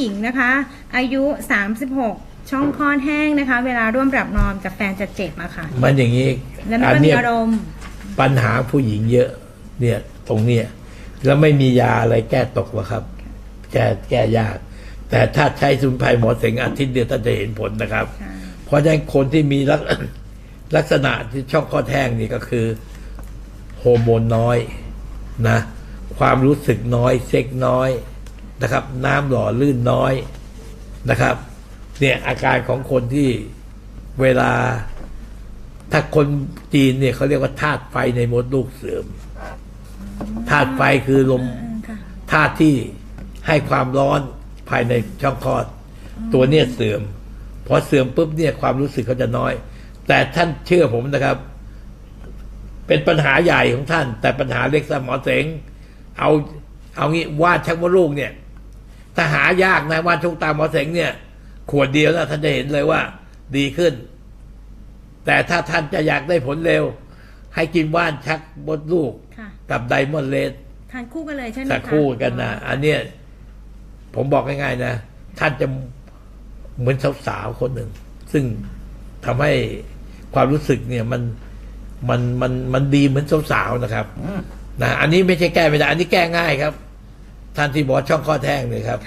หญิงนะคะ อายุ 36 ช่องคลอดแห้งนะคะ เวลาร่วมปรับนอนกับแฟนจะเจ็บอะค่ะ มันอย่างนี้แล้วมันอัก็มีเนี้ยอารมณ์ปัญหาผู้หญิงเยอะ เนี่ยตรงเนี้ยแล้วไม่มียาอะไรแก้ตกหรอกครับ แก้แก้ยาก แต่ถ้าใช้สมุนไพรหมอเสงอาทิตย์เดียวท่านจะเห็นผลนะครับ ค่ะเพราะฉะนั้นคนที่มีลัก ลักษณะที่ช่องคลอดแห้งนี่ก็คือโฮอร์โมนน้อยนะ ความรู้สึกน้อย เซ็กน้อย นะครับ น้ำหล่อลื่นน้อยนะครับ เนี่ยอาการของคนที่เวลา ถ้าคนจีนเนี่ยเขาเรียกว่าธาตุไฟในมดลูกเสื่อมธาตุไฟคือลมธาตุที่ให้ความร้อนภายในช่องคลอด ตัวเนี่ยเสื่อมพอเสื่อมปุ๊บเนี่ยความรู้สึกเขาจะน้อย แต่ท่านเชื่อผมนะครับ เป็นปัญหาใหญ่ของท่าน แต่ปัญหาเล็กสมอเสงเอาเอางี้วาดชักมดลูกเนี่ย ถ้าหายากนะวาดชกตาหมอเสงเนี่ยขวดเดียวนะท่านจะเห็นเลยว่า ดีขึ้น แต่ถ้าท่านจะอยากได้ผลเร็ว ให้กินว่านชักมดลูก ค่ะ กับไดมอนด์เลสทานคู่กันเลยใช่ไหมสัคะกคู่กันนะอันเนี้ยผมบอกง่ายๆนะ ท่านจะเหมือนสาวๆคนหนึ่ง ซึ่งทำให้ความรู้สึกเนี่ยมันมันมันมันดีเหมือนสาวๆนะครับนะอันนี้ไม่ใช่แก้ไม่ได้อันนี้แก้ง่ายครับ ท่านที่บอกช่องข้อแท่งเลยครับ